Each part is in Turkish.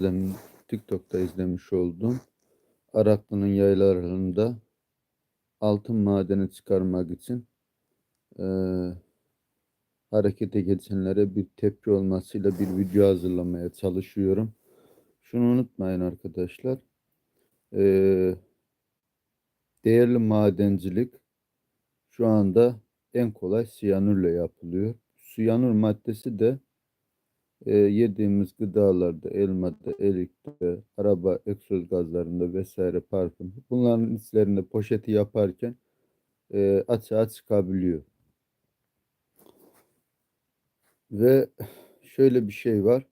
Demin TikTok'ta izlemiş oldum. Araklı'nın yaylalarında altın madeni çıkarmak için eee, harekete geçenlere bir tepki olmasıyla bir video hazırlamaya çalışıyorum. Şunu unutmayın arkadaşlar. Eee, değerli madencilik şu anda en kolay siyanürle yapılıyor. Siyanür maddesi de e, yediğimiz gıdalarda, elmada, elikte, araba egzoz gazlarında vesaire parfüm. Bunların içlerinde poşeti yaparken e, açığa çıkabiliyor. Ve şöyle bir şey var.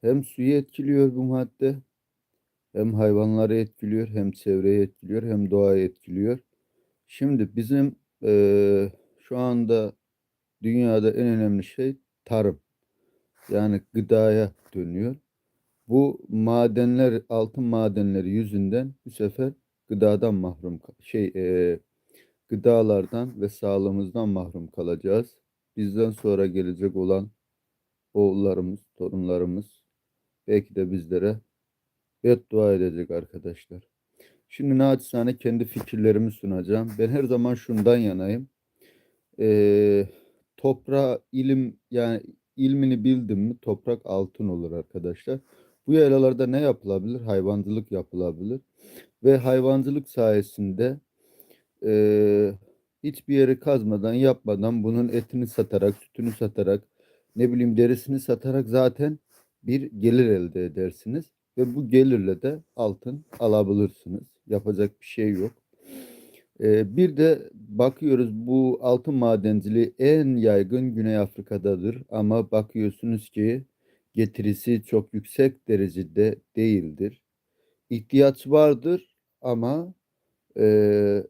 Hem suyu etkiliyor bu madde, hem hayvanları etkiliyor, hem çevreyi etkiliyor, hem doğayı etkiliyor. Şimdi bizim e, şu anda dünyada en önemli şey tarım. Yani gıdaya dönüyor. Bu madenler, altın madenleri yüzünden bu sefer gıdadan mahrum şey e, gıdalardan ve sağlığımızdan mahrum kalacağız. Bizden sonra gelecek olan oğullarımız, torunlarımız belki de bizlere beddua edecek arkadaşlar. Şimdi naçizane kendi fikirlerimi sunacağım. Ben her zaman şundan yanayım. Ee, toprağa ilim yani ilmini bildim mi toprak altın olur arkadaşlar. Bu yaylalarda ne yapılabilir? Hayvancılık yapılabilir. Ve hayvancılık sayesinde eee, hiçbir yeri kazmadan yapmadan bunun etini satarak, sütünü satarak, ne bileyim derisini satarak zaten bir gelir elde edersiniz. Ve bu gelirle de altın alabilirsiniz. Yapacak bir şey yok. Ee, bir de bakıyoruz bu altın madenciliği en yaygın Güney Afrika'dadır ama bakıyorsunuz ki getirisi çok yüksek derecede değildir. İhtiyaç vardır ama e,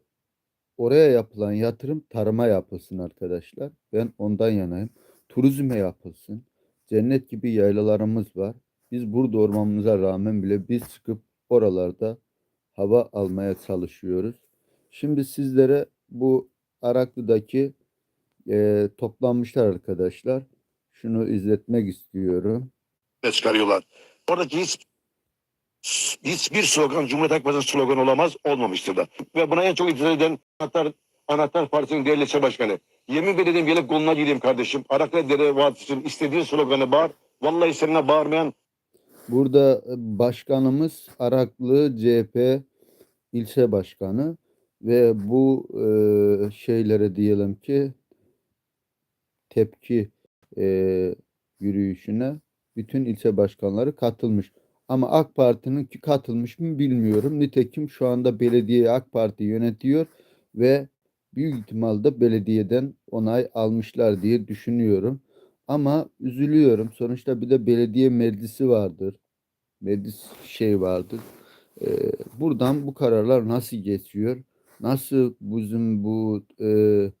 oraya yapılan yatırım tarıma yapılsın arkadaşlar. Ben ondan yanayım. Turizme yapılsın. Cennet gibi yaylalarımız var. Biz burada ormanımıza rağmen bile biz çıkıp oralarda hava almaya çalışıyoruz. Şimdi sizlere bu Araklı'daki e, toplanmışlar arkadaşlar. Şunu izletmek istiyorum. çıkarıyorlar. Oradaki hiç hiçbir slogan Cumhuriyet Halk Partisi sloganı olamaz, olmamıştır da. Ve buna en çok itiraz eden Anahtar, Anahtar Partisi'nin değerli ilçe başkanı. Yemin ederim gelip koluna gireyim kardeşim. Araklı Dere Vadisi'nin istediğin sloganı bağır. Vallahi seninle bağırmayan Burada başkanımız Araklı CHP ilçe başkanı ve bu e, şeylere diyelim ki tepki e, yürüyüşüne bütün ilçe başkanları katılmış. Ama AK Parti'nin katılmış mı bilmiyorum. Nitekim şu anda belediye AK Parti yönetiyor ve büyük ihtimalle belediyeden onay almışlar diye düşünüyorum. Ama üzülüyorum. Sonuçta bir de belediye meclisi vardır. Meclis şey vardır. Ee, buradan bu kararlar nasıl geçiyor? Nasıl bizim bu e,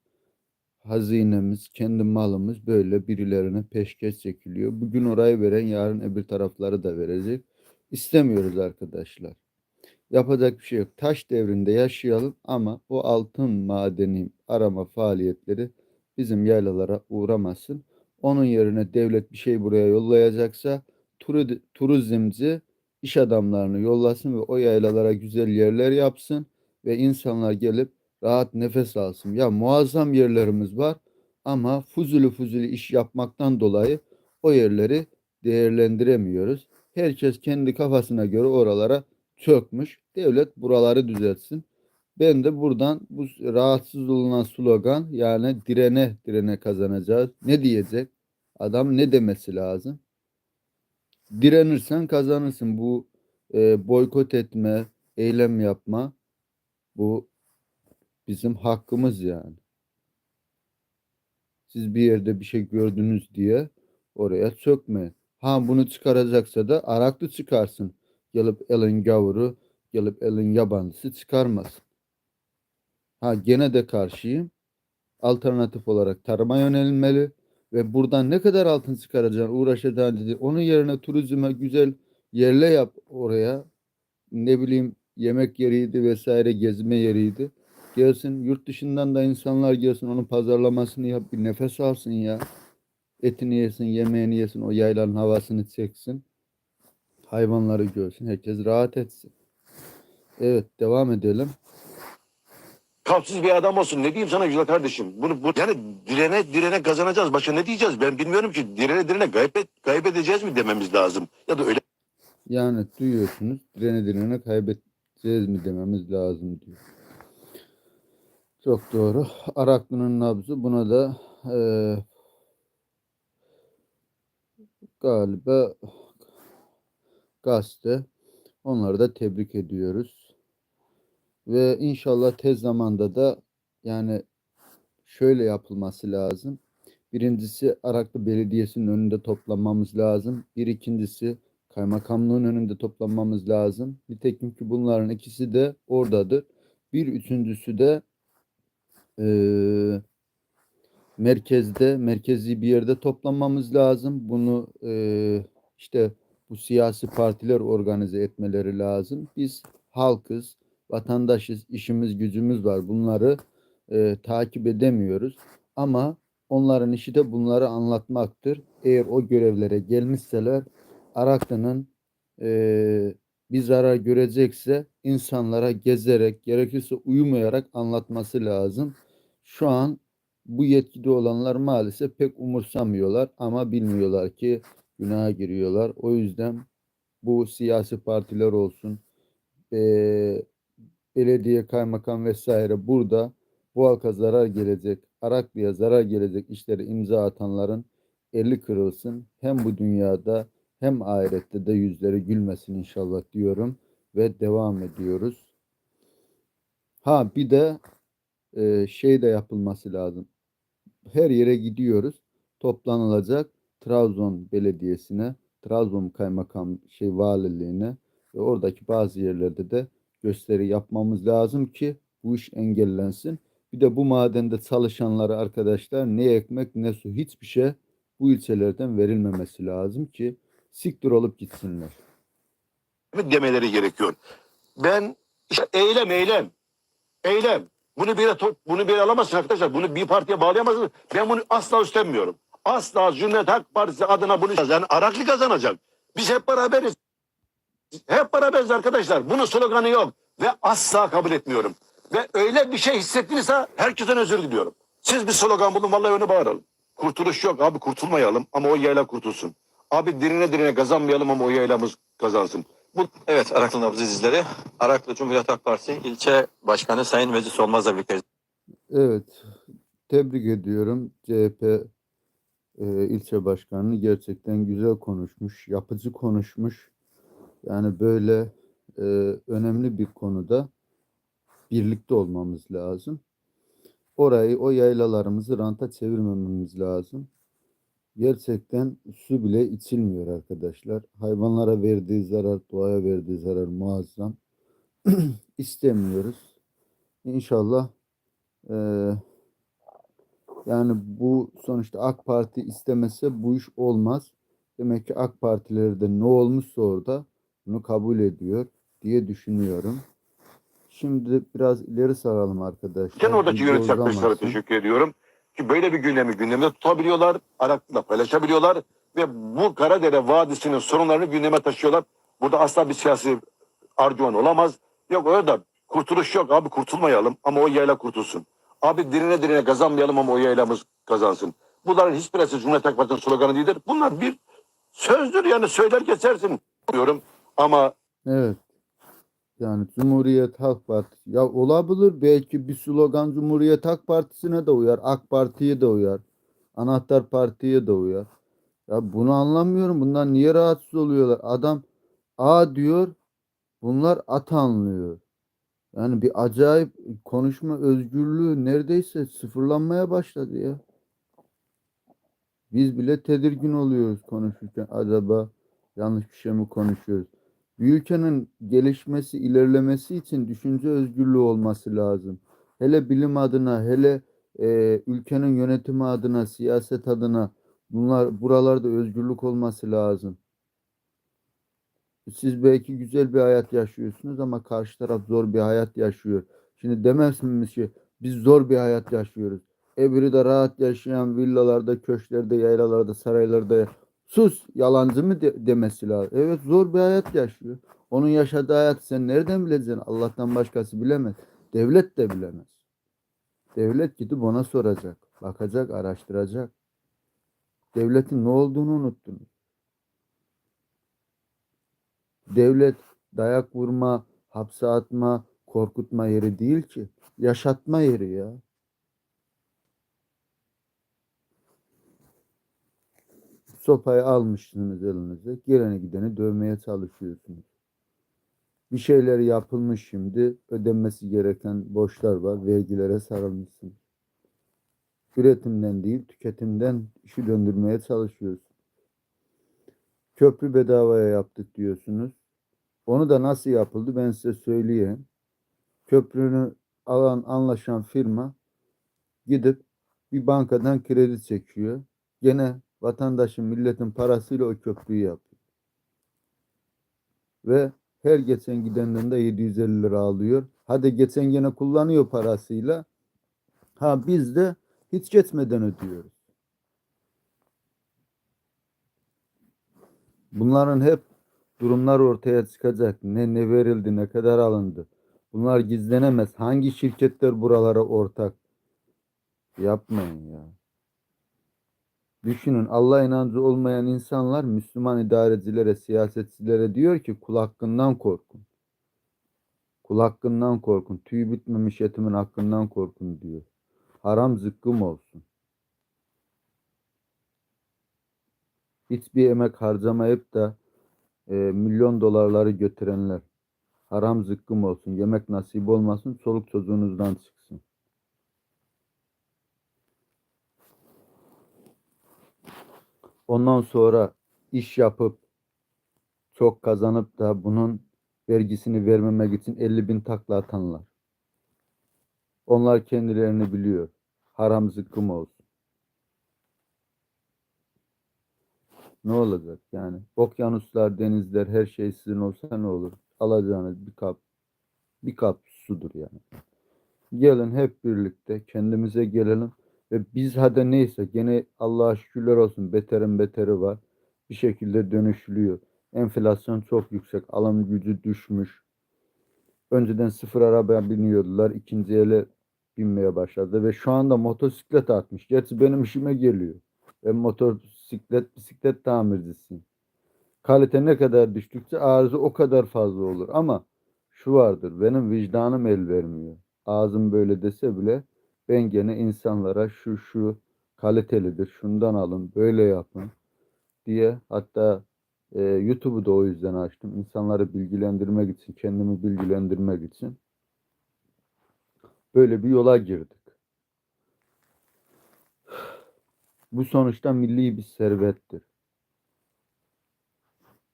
hazinemiz, kendi malımız böyle birilerine peşkeş çekiliyor. Bugün orayı veren yarın öbür tarafları da verecek. İstemiyoruz arkadaşlar. Yapacak bir şey yok. Taş devrinde yaşayalım ama o altın madeni arama faaliyetleri bizim yaylalara uğramasın. Onun yerine devlet bir şey buraya yollayacaksa turizmci iş adamlarını yollasın ve o yaylalara güzel yerler yapsın ve insanlar gelip rahat nefes alsın. Ya muazzam yerlerimiz var ama fuzuli fuzuli iş yapmaktan dolayı o yerleri değerlendiremiyoruz. Herkes kendi kafasına göre oralara çökmüş. Devlet buraları düzeltsin. Ben de buradan bu rahatsız olunan slogan yani direne direne kazanacağız. Ne diyecek? Adam ne demesi lazım? Direnirsen kazanırsın. Bu e, boykot etme, eylem yapma bu bizim hakkımız yani. Siz bir yerde bir şey gördünüz diye oraya çökme. Ha bunu çıkaracaksa da araklı çıkarsın. Gelip elin gavuru, gelip elin yabancısı çıkarmasın. Ha gene de karşıyım. Alternatif olarak tarıma yönelmeli ve buradan ne kadar altın çıkaracaksın uğraşacaksın dedi. Onun yerine turizme güzel yerle yap oraya. Ne bileyim yemek yeriydi vesaire gezme yeriydi. Gelsin yurt dışından da insanlar gelsin onun pazarlamasını yap bir nefes alsın ya. Etini yesin, yemeğini yesin, o yaylanın havasını çeksin. Hayvanları görsün. Herkes rahat etsin. Evet devam edelim. kalpsiz bir adam olsun. Ne diyeyim sana güzel kardeşim? Bunu bu yani direne direne kazanacağız. Başka ne diyeceğiz? Ben bilmiyorum ki. Direne direne kaybet, kaybedeceğiz mi dememiz lazım. Ya da öyle Yani duyuyorsunuz. Direne direne kaybedeceğiz mi dememiz lazım diyor. Çok doğru. Araklı'nın nabzı buna da eee, galiba gazete. Onları da tebrik ediyoruz. Ve inşallah tez zamanda da yani şöyle yapılması lazım. Birincisi Araklı Belediyesi'nin önünde toplanmamız lazım. Bir ikincisi kaymakamlığın önünde toplanmamız lazım. Nitekim ki bunların ikisi de oradadır. Bir üçüncüsü de eee, merkezde, merkezi bir yerde toplanmamız lazım. Bunu eee, işte bu siyasi partiler organize etmeleri lazım. Biz halkız, vatandaşız, işimiz gücümüz var. Bunları eee, takip edemiyoruz. Ama onların işi de bunları anlatmaktır. Eğer o görevlere gelmişseler Araklı'nın eee, bir zarar görecekse insanlara gezerek, gerekirse uyumayarak anlatması lazım. Şu an bu yetkide olanlar maalesef pek umursamıyorlar ama bilmiyorlar ki günaha giriyorlar. O yüzden bu siyasi partiler olsun, eee, belediye, kaymakam vesaire burada bu halka zarar gelecek, Araklı'ya zarar gelecek işleri imza atanların eli kırılsın. Hem bu dünyada hem ahirette de yüzleri gülmesin inşallah diyorum ve devam ediyoruz. Ha bir de e, şey de yapılması lazım. Her yere gidiyoruz. Toplanılacak Trabzon Belediyesi'ne, Trabzon Kaymakam şey valiliğine ve oradaki bazı yerlerde de gösteri yapmamız lazım ki bu iş engellensin. Bir de bu madende çalışanlara arkadaşlar ne ekmek ne su hiçbir şey bu ilçelerden verilmemesi lazım ki siktir olup gitsinler. demeleri gerekiyor. Ben işte eylem eylem. Eylem. Bunu bir yere bunu bir yere alamazsın arkadaşlar. Bunu bir partiye bağlayamazsın. Ben bunu asla üstlenmiyorum. Asla Cumhuriyet Halk Partisi adına bunu yani Araklı kazanacak. Biz hep beraberiz. Hep beraberiz arkadaşlar. Bunun sloganı yok. Ve asla kabul etmiyorum. Ve öyle bir şey hissettiyse herkesten özür diliyorum. Siz bir slogan bulun vallahi önü bağıralım. Kurtuluş yok abi kurtulmayalım ama o yayla kurtulsun. Abi dirine dirine kazanmayalım ama o yaylamız kazansın. Bu Evet Araklı Nabzı izleri. Araklı Cumhuriyet Halk Partisi ilçe başkanı Sayın Meclis Olmaz'la birlikte Evet, tebrik ediyorum CHP e, ilçe başkanını gerçekten güzel konuşmuş, yapıcı konuşmuş. Yani böyle e, önemli bir konuda birlikte olmamız lazım. Orayı, o yaylalarımızı ranta çevirmememiz lazım. Gerçekten su bile içilmiyor arkadaşlar. Hayvanlara verdiği zarar, doğaya verdiği zarar muazzam. İstemiyoruz. İnşallah eee, yani bu sonuçta AK Parti istemese bu iş olmaz. Demek ki AK Partilerde ne olmuşsa orada bunu kabul ediyor diye düşünüyorum. Şimdi biraz ileri saralım arkadaşlar. Sen oradaki yönetici arkadaşlara teşekkür ediyorum. Ki böyle bir gündemi gündemde tutabiliyorlar. Araklı'da paylaşabiliyorlar. Ve bu Karadere Vadisi'nin sorunlarını gündeme taşıyorlar. Burada asla bir siyasi argüman olamaz. Yok orada kurtuluş yok abi kurtulmayalım ama o yayla kurtulsun. Abi dirine dirine kazanmayalım ama o yaylamız kazansın. Bunların hiçbirisi Cumhuriyet Halk Partisi'nin sloganı değildir. Bunlar bir sözdür yani söyler geçersin diyorum. Ama Evet. Yani Cumhuriyet Halk Partisi. Ya olabilir belki bir slogan Cumhuriyet Halk Partisi'ne de uyar. AK Parti'ye de uyar. Anahtar Parti'ye de uyar. Ya bunu anlamıyorum. Bundan niye rahatsız oluyorlar? Adam A diyor. Bunlar at anlıyor. Yani bir acayip konuşma özgürlüğü neredeyse sıfırlanmaya başladı ya. Biz bile tedirgin oluyoruz konuşurken. Acaba yanlış bir şey mi konuşuyoruz? Bir ülkenin gelişmesi, ilerlemesi için düşünce özgürlüğü olması lazım. Hele bilim adına, hele e, ülkenin yönetimi adına, siyaset adına bunlar buralarda özgürlük olması lazım. Siz belki güzel bir hayat yaşıyorsunuz ama karşı taraf zor bir hayat yaşıyor. Şimdi demezsiniz ki biz zor bir hayat yaşıyoruz. De rahat yaşayan villalarda, köşklerde, yaylalarda, saraylarda Sus yalancı mı de- demesi lazım. Evet zor bir hayat yaşıyor. Onun yaşadığı hayat sen nereden bileceksin? Allah'tan başkası bilemez. Devlet de bilemez. Devlet gidip ona soracak. Bakacak, araştıracak. Devletin ne olduğunu unuttunuz. Devlet dayak vurma, hapse atma, korkutma yeri değil ki. Yaşatma yeri ya. Sopayı almışsınız elinize. Geleni gideni dövmeye çalışıyorsunuz. Bir şeyler yapılmış şimdi. Ödenmesi gereken borçlar var. Vergilere sarılmışsınız. Üretimden değil, tüketimden işi döndürmeye çalışıyorsunuz. Köprü bedavaya yaptık diyorsunuz. Onu da nasıl yapıldı ben size söyleyeyim. Köprünü alan anlaşan firma gidip bir bankadan kredi çekiyor. Gene vatandaşın milletin parasıyla o köprüyü yapıyor. Ve her geçen gidenden de 750 lira alıyor. Hadi geçen gene kullanıyor parasıyla. Ha biz de hiç geçmeden ödüyoruz. Bunların hep durumlar ortaya çıkacak. Ne ne verildi, ne kadar alındı. Bunlar gizlenemez. Hangi şirketler buralara ortak? Yapmayın ya. Düşünün Allah inancı olmayan insanlar Müslüman idarecilere, siyasetçilere diyor ki kul hakkından korkun. Kul hakkından korkun. Tüy bitmemiş yetimin hakkından korkun diyor. Haram zıkkım olsun. Hiçbir emek harcamayıp da e, milyon dolarları götürenler. Haram zıkkım olsun. Yemek nasip olmasın. Çoluk çocuğunuzdan çıksın. Ondan sonra iş yapıp çok kazanıp da bunun vergisini vermemek için 50 bin takla atanlar. Onlar kendilerini biliyor. Haram zıkkım olsun. Ne olacak yani? Okyanuslar, denizler, her şey sizin olsa ne olur? Alacağınız bir kap, bir kap sudur yani. Gelin hep birlikte kendimize gelelim ve biz hadi neyse gene Allah'a şükürler olsun beterin beteri var. Bir şekilde dönüşülüyor. Enflasyon çok yüksek. Alım gücü düşmüş. Önceden sıfır arabaya biniyordular. ikinci ele binmeye başladı ve şu anda motosiklet artmış. Gerçi benim işime geliyor. Ben motosiklet, bisiklet tamircisiyim. Kalite ne kadar düştükçe arıza o kadar fazla olur. Ama şu vardır. Benim vicdanım el vermiyor. Ağzım böyle dese bile ben gene insanlara şu şu kalitelidir. Şundan alın, böyle yapın diye hatta e, YouTube'u da o yüzden açtım. İnsanları bilgilendirmek için, kendimi bilgilendirmek için. Böyle bir yola girdik. Bu sonuçta milli bir servettir.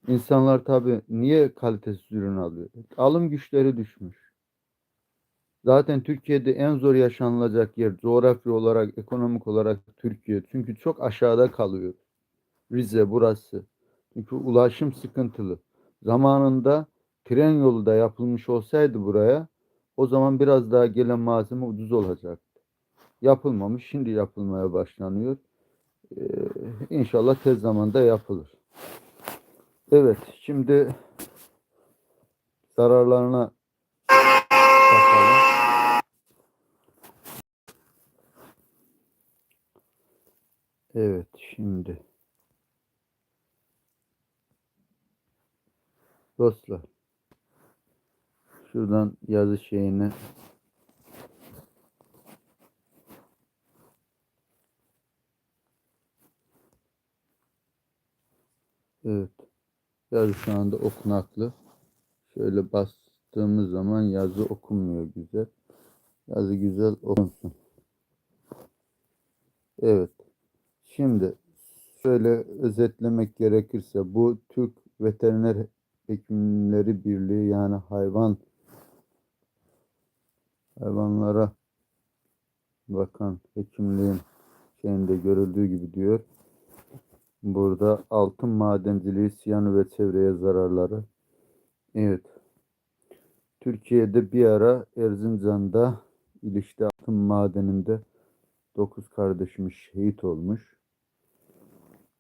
İnsanlar tabii niye kalitesiz ürün alıyor? Alım güçleri düşmüş. Zaten Türkiye'de en zor yaşanılacak yer coğrafi olarak, ekonomik olarak Türkiye. Çünkü çok aşağıda kalıyor. Rize burası. Çünkü ulaşım sıkıntılı. Zamanında tren yolu da yapılmış olsaydı buraya o zaman biraz daha gelen malzeme ucuz olacaktı. Yapılmamış. Şimdi yapılmaya başlanıyor. Ee, inşallah tez zamanda yapılır. Evet. Şimdi zararlarına Evet. Şimdi dostlar şuradan yazı şeyini Evet. Yazı şu anda okunaklı. Şöyle bastığımız zaman yazı okunmuyor güzel. Yazı güzel okunsun. Evet. Şimdi şöyle özetlemek gerekirse bu Türk Veteriner Hekimleri Birliği yani hayvan hayvanlara bakan hekimliğin şeyinde görüldüğü gibi diyor. Burada altın madenciliği, siyanü ve çevreye zararları. Evet. Türkiye'de bir ara Erzincan'da İlişte altın madeninde 9 kardeşimiz şehit olmuş.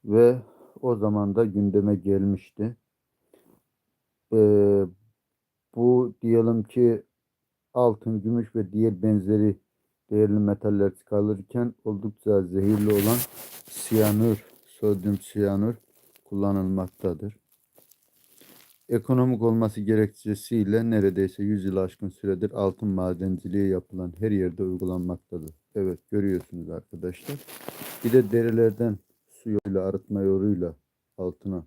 Ve o zaman da gündeme gelmişti. Ee, bu diyelim ki altın, gümüş ve diğer benzeri değerli metaller çıkarılırken oldukça zehirli olan siyanür, sodyum siyanür kullanılmaktadır. Ekonomik olması gerekçesiyle neredeyse 100 yıl aşkın süredir altın madenciliği yapılan her yerde uygulanmaktadır. Evet görüyorsunuz arkadaşlar. Bir de derilerden su arıtma yoluyla altına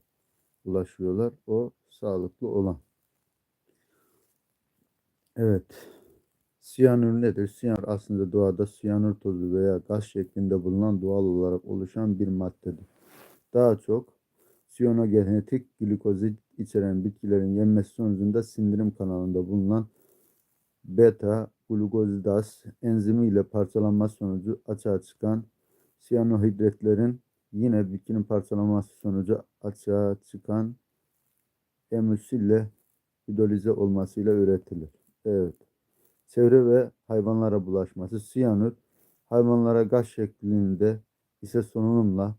ulaşıyorlar. O sağlıklı olan. Evet. Siyanür nedir? Siyanür aslında doğada siyanür tozu veya gaz şeklinde bulunan doğal olarak oluşan bir maddedir. Daha çok siyanogenetik glikozit içeren bitkilerin yenmesi sonucunda sindirim kanalında bulunan beta glukozidaz enzimi ile parçalanması sonucu açığa çıkan siyanohidratlerin yine bitkinin parçalanması sonucu açığa çıkan emülsille hidrolize olmasıyla üretilir. Evet. Çevre ve hayvanlara bulaşması. Siyanür hayvanlara gaz şeklinde ise solunumla,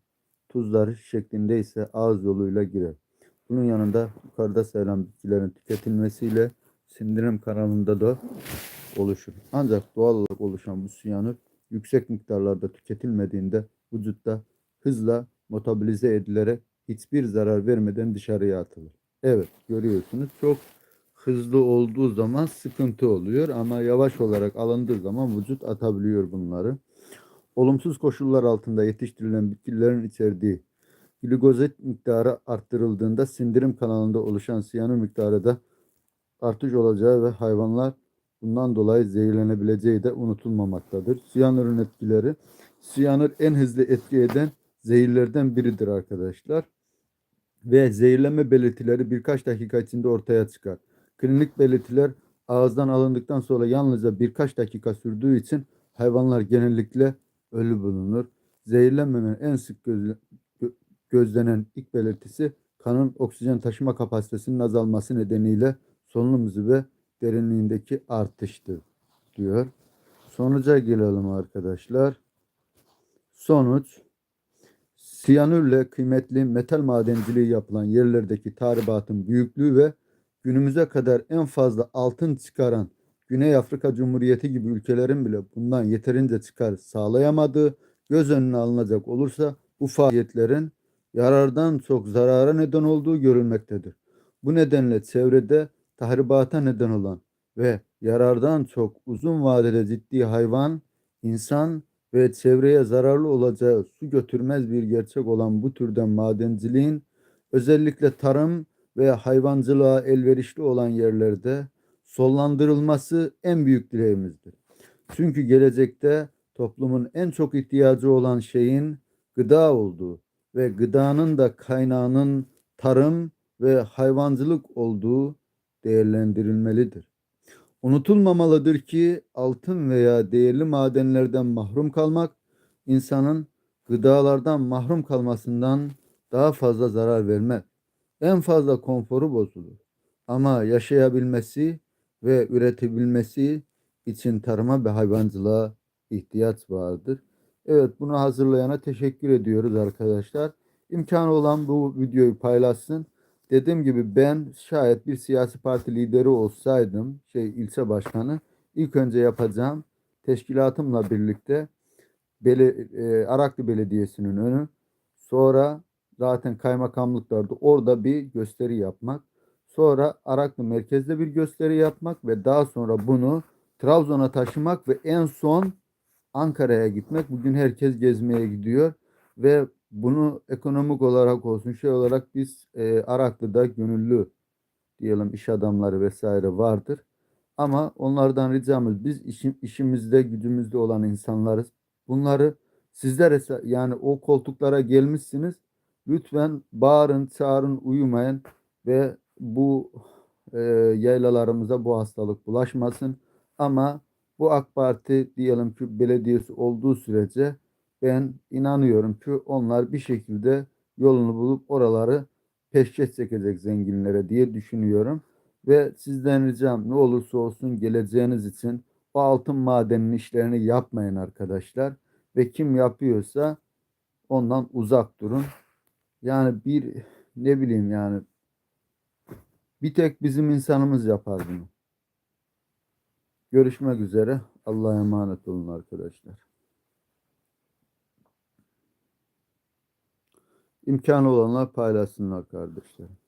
tuzlar şeklinde ise ağız yoluyla girer. Bunun yanında yukarıda sayılan bitkilerin tüketilmesiyle sindirim kanalında da oluşur. Ancak doğal olarak oluşan bu siyanür yüksek miktarlarda tüketilmediğinde vücutta hızla metabolize edilerek hiçbir zarar vermeden dışarıya atılır. Evet görüyorsunuz çok hızlı olduğu zaman sıkıntı oluyor ama yavaş olarak alındığı zaman vücut atabiliyor bunları. Olumsuz koşullar altında yetiştirilen bitkilerin içerdiği glikozit miktarı arttırıldığında sindirim kanalında oluşan siyanür miktarı da artış olacağı ve hayvanlar bundan dolayı zehirlenebileceği de unutulmamaktadır. Siyanürün etkileri siyanür en hızlı etki eden zehirlerden biridir arkadaşlar. Ve zehirlenme belirtileri birkaç dakika içinde ortaya çıkar. Klinik belirtiler ağızdan alındıktan sonra yalnızca birkaç dakika sürdüğü için hayvanlar genellikle ölü bulunur. Zehirlenmenin en sık gözle- gö- gözlenen ilk belirtisi kanın oksijen taşıma kapasitesinin azalması nedeniyle solunum ve derinliğindeki artıştır diyor. Sonuca gelelim arkadaşlar. Sonuç siyanürle kıymetli metal madenciliği yapılan yerlerdeki tahribatın büyüklüğü ve günümüze kadar en fazla altın çıkaran Güney Afrika Cumhuriyeti gibi ülkelerin bile bundan yeterince çıkar sağlayamadığı göz önüne alınacak olursa bu faaliyetlerin yarardan çok zarara neden olduğu görülmektedir. Bu nedenle çevrede tahribata neden olan ve yarardan çok uzun vadede ciddi hayvan, insan ve çevreye zararlı olacağı su götürmez bir gerçek olan bu türden madenciliğin özellikle tarım ve hayvancılığa elverişli olan yerlerde sollandırılması en büyük dileğimizdir. Çünkü gelecekte toplumun en çok ihtiyacı olan şeyin gıda olduğu ve gıdanın da kaynağının tarım ve hayvancılık olduğu değerlendirilmelidir. Unutulmamalıdır ki altın veya değerli madenlerden mahrum kalmak insanın gıdalardan mahrum kalmasından daha fazla zarar vermez. En fazla konforu bozulur. Ama yaşayabilmesi ve üretebilmesi için tarıma ve hayvancılığa ihtiyaç vardır. Evet bunu hazırlayana teşekkür ediyoruz arkadaşlar. İmkanı olan bu videoyu paylaşsın. Dediğim gibi ben şayet bir siyasi parti lideri olsaydım, şey ilçe başkanı, ilk önce yapacağım teşkilatımla birlikte Bele, e, Araklı Belediyesi'nin önü, sonra zaten kaymakamlıklarda orada bir gösteri yapmak, sonra Araklı merkezde bir gösteri yapmak ve daha sonra bunu Trabzon'a taşımak ve en son Ankara'ya gitmek. Bugün herkes gezmeye gidiyor ve bunu ekonomik olarak olsun şey olarak biz e, Araklı'da gönüllü diyelim iş adamları vesaire vardır. Ama onlardan ricamız biz işim, işimizde gücümüzde olan insanlarız. Bunları sizler yani o koltuklara gelmişsiniz. Lütfen bağırın, çağırın, uyumayın ve bu e, yaylalarımıza bu hastalık bulaşmasın. Ama bu AK Parti diyelim ki belediyesi olduğu sürece ben inanıyorum ki onlar bir şekilde yolunu bulup oraları peşkeş çekecek zenginlere diye düşünüyorum. Ve sizden ricam ne olursa olsun geleceğiniz için o altın madeninin işlerini yapmayın arkadaşlar. Ve kim yapıyorsa ondan uzak durun. Yani bir ne bileyim yani bir tek bizim insanımız yapar bunu. Görüşmek üzere. Allah'a emanet olun arkadaşlar. İmkanı olanlar paylaşsınlar kardeşlerim.